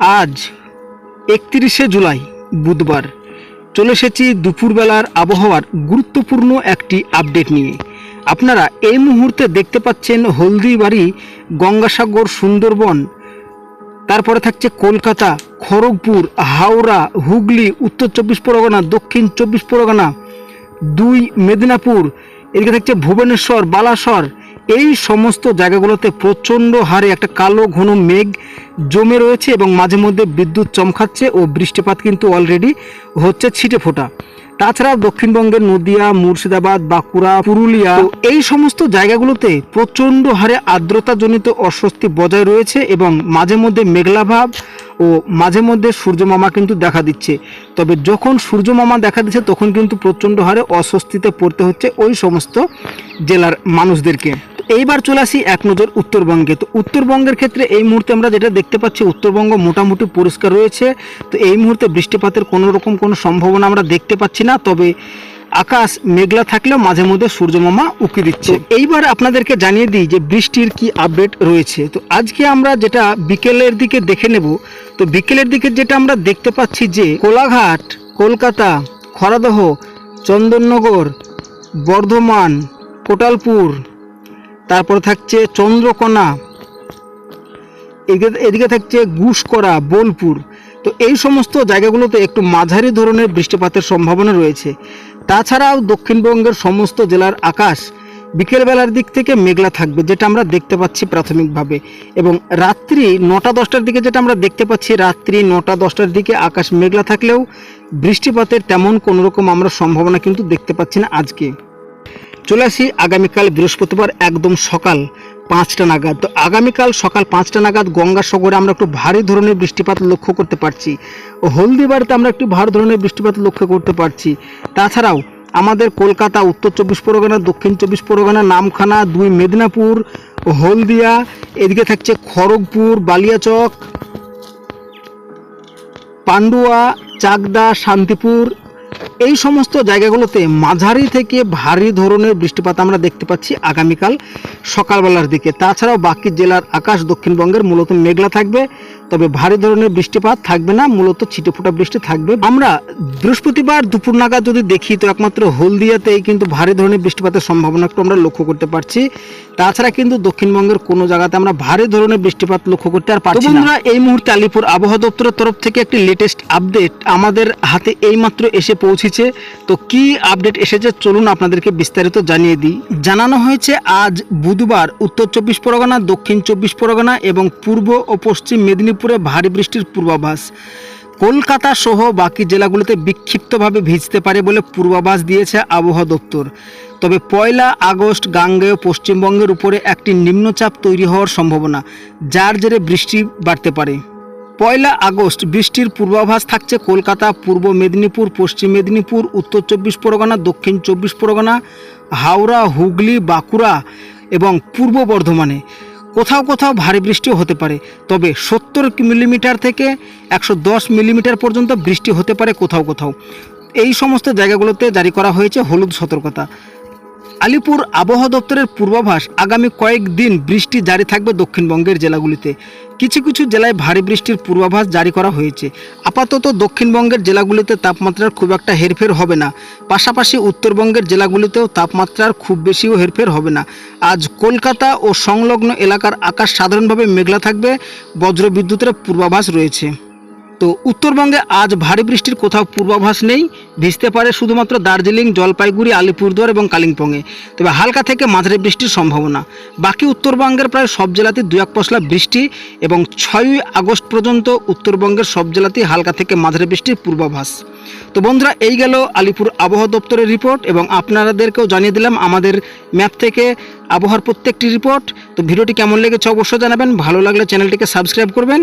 আজ একত্রিশে জুলাই, বুধবার। চলে এসেছি দুপুরবেলার আবহাওয়ার গুরুত্বপূর্ণ একটি আপডেট নিয়ে। আপনারা এই মুহূর্তে দেখতে পাচ্ছেন হলদিবাড়ি, গঙ্গাসাগর, সুন্দরবন, তারপরে থাকছে কলকাতা, খড়গপুর, হাওড়া, হুগলি, উত্তর চব্বিশ পরগনা, দক্ষিণ চব্বিশ পরগনা, দুই মেদিনীপুর, এদিকে থাকছে ভুবনেশ্বর, বালাসর এই সমস্ত জায়গাগুলোতে প্রচণ্ড হারে একটা কালো ঘন মেঘ জমে রয়েছে এবং মাঝে মধ্যে বিদ্যুৎ চমকাচ্ছে ও বৃষ্টিপাত কিন্তু অলরেডি হচ্ছে ছিটে ফোটা। তাছাড়া দক্ষিণবঙ্গের নদিয়া, মুর্শিদাবাদ, বাঁকুড়া, পুরুলিয়া এই সমস্ত জায়গাগুলোতে প্রচণ্ড হারে আর্দ্রতাজনিত অস্বস্তি বজায় রয়েছে এবং মাঝে মধ্যে মেঘলাভাব ও মাঝে মধ্যে সূর্যমামা কিন্তু দেখা দিচ্ছে। তবে যখন সূর্যমামা দেখা দিচ্ছে, তখন কিন্তু প্রচণ্ড হারে অস্বস্তিতে পড়তে হচ্ছে ওই সমস্ত জেলার মানুষদেরকে। এইবার চলে আসি এক নজর উত্তরবঙ্গে। তো উত্তরবঙ্গের ক্ষেত্রে এই মুহূর্তে আমরা যেটা দেখতে পাচ্ছি উত্তরবঙ্গ মোটামুটি পরিষ্কার রয়েছে। তো এই মুহূর্তে বৃষ্টিপাতের কোনো রকম কোনো সম্ভাবনা আমরা দেখতে পাচ্ছি না তবে আকাশ মেঘলা থাকলেও মাঝে মধ্যে সূর্যমামা উকি দিচ্ছে। এইবার আপনাদেরকে জানিয়ে দিই যে বৃষ্টির কি আপডেট রয়েছে। তো আজকে আমরা যেটা বিকেলের দিকে দেখে নেব তো বিকেলের দিকে যেটা আমরা দেখতে পাচ্ছি যে কোলাঘাট কলকাতা খরাদহ চন্দননগর বর্ধমান কোটালপুর তারপর থাকছে চন্দ্রকোনা, এদিকে এদিকে থাকছে গুসকরা বোলপুর। তো এই সমস্ত জায়গাগুলোতে একটু মাঝারি ধরনের বৃষ্টিপাতের সম্ভাবনা রয়েছে। তাছাড়াও দক্ষিণবঙ্গের সমস্ত জেলার আকাশ বিকেলবেলার দিক থেকে মেঘলা থাকবে, যেটা আমরা দেখতে পাচ্ছি প্রাথমিকভাবে। এবং রাত্রি নটা দশটার দিকে যেটা আমরা দেখতে পাচ্ছি, রাত্রি নটা দশটার দিকে আকাশ মেঘলা থাকলেও বৃষ্টিপাতের তেমন কোনো রকম আমরা সম্ভাবনা কিন্তু দেখতে পাচ্ছি না আজকে। চলে আসি আগামীকাল বৃহস্পতিবার একদম সকাল পাঁচটা নাগাদ। তো আগামীকাল সকাল পাঁচটা নাগাদ গঙ্গাসাগরে আমরা একটু ভারী ধরনের বৃষ্টিপাত লক্ষ্য করতে পারছি। ও হলদিবাড়িতে আমরা একটু ভারী ধরনের বৃষ্টিপাত লক্ষ্য করতে পারছি। তাছাড়াও আমাদের কলকাতা, উত্তর চব্বিশ পরগনা, দক্ষিণ চব্বিশ পরগনা, নামখানা, দুই মেদিনীপুর, হলদিয়া, এদিকে থাকছে খড়গপুর, বালিয়াচক, পান্ডুয়া, চাকদা, শান্তিপুর এই সমস্ত জায়গাগুলোতে মাঝারি থেকে ভারী ধরনের বৃষ্টিপাত আমরা দেখতে পাচ্ছি আগামীকাল সকালবেলার দিকে। তাছাড়াও বাকি জেলার আকাশ দক্ষিণবঙ্গের মূলত মেঘলা থাকবে, তবে ভারী ধরনের বৃষ্টিপাত থাকবে না, মূলত ছিটেফোঁটা বৃষ্টি থাকবে। আমরা বৃহস্পতিবার দুপুর নাগাদ যদি দেখি, তো একমাত্র হলদিয়াতেই কিন্তু ভারী ধরনের বৃষ্টিপাতের সম্ভাবনা একটু আমরা লক্ষ্য করতে পারছি। তাছাড়া কিন্তু দক্ষিণবঙ্গের কোনো জায়গাতে আমরা ভারী ধরনের বৃষ্টিপাত লক্ষ্য করতে আর পারছি না। এই মুহূর্তে আলিপুর আবহাওয়া দপ্তরের তরফ থেকে একটি লেটেস্ট আপডেট আমাদের হাতে এইমাত্র এসে পৌঁছেছে। তো কি আপডেট এসেছে চলুন আপনাদেরকে বিস্তারিত জানিয়ে দিই। জানানো হয়েছে, আজ বুধবার উত্তর চব্বিশ পরগনা, দক্ষিণ চব্বিশ পরগনা এবং পূর্ব ও পশ্চিম মেদিনীপুরে ভারী বৃষ্টির পূর্বাভাস। কলকাতা সহ বাকি জেলাগুলোতে বিক্ষিপ্তভাবে ভিজতে পারে বলে পূর্বাভাস দিয়েছে আবহাওয়া দপ্তর। তবে পয়লা আগস্ট গাঙ্গেয় পশ্চিমবঙ্গের উপরে একটি নিম্নচাপ তৈরি হওয়ার সম্ভাবনা, যার জেরে বৃষ্টি বাড়তে পারে। পয়লা আগস্ট বৃষ্টির পূর্বাভাস থাকছে কলকাতা, পূর্ব মেদিনীপুর, পশ্চিম মেদিনীপুর, উত্তর চব্বিশ পরগনা, দক্ষিণ চব্বিশ পরগনা, হাওড়া, হুগলি, বাঁকুড়া এবং পূর্ব বর্ধমানে। কোথাও কোথাও ভারী বৃষ্টিও হতে পারে, তবে সত্তর মিলিমিটার থেকে একশো দশ মিলিমিটার পর্যন্ত বৃষ্টি হতে পারে কোথাও কোথাও। এই সমস্ত জায়গাগুলোতে জারি করা হয়েছে হলুদ সতর্কতা। আলিপুর আবহাওয়া দপ্তরের পূর্বাভাস, আগামী কয়েকদিন বৃষ্টি জারি থাকবে দক্ষিণবঙ্গের জেলাগুলিতে। কিছু কিছু জেলায় ভারী বৃষ্টির পূর্বাভাস জারি করা হয়েছে। আপাতত দক্ষিণবঙ্গের জেলাগুলিতে তাপমাত্রার খুব একটা হেরফের হবে না। পাশাপাশি উত্তরবঙ্গের জেলাগুলিতেও তাপমাত্রার খুব বেশিও হেরফের হবে না। আজ কলকাতা ও সংলগ্ন এলাকার আকাশ সাধারণভাবে মেঘলা থাকবে। বজ্রবিদ্যুতের পূর্বাভাস রয়েছে। তো উত্তরবঙ্গে আজ ভারী বৃষ্টির কোথাও পূর্বাভাস নেই। ভিজতে পারে শুধুমাত্র দার্জিলিং, জলপাইগুড়ি, আলিপুরদুয়ার এবং কালিম্পংয়ে। তবে হালকা থেকে মাঝারি বৃষ্টির সম্ভাবনা। বাকি উত্তরবঙ্গের প্রায় সব জেলাতেই দু এক পশলা বৃষ্টি এবং ছয়ই আগস্ট পর্যন্ত উত্তরবঙ্গের সব জেলাতেই হালকা থেকে মাঝারি বৃষ্টির পূর্বাভাস। তো বন্ধুরা, এই গেল আলিপুর আবহাওয়া দপ্তরের রিপোর্ট এবং আপনাদেরকেও জানিয়ে দিলাম আমাদের ম্যাপ থেকে আবহাওয়ার প্রত্যেকটি রিপোর্ট। তো ভিডিওটি কেমন লেগেছে অবশ্যই জানাবেন। ভালো লাগলে চ্যানেলটিকে সাবস্ক্রাইব করবেন।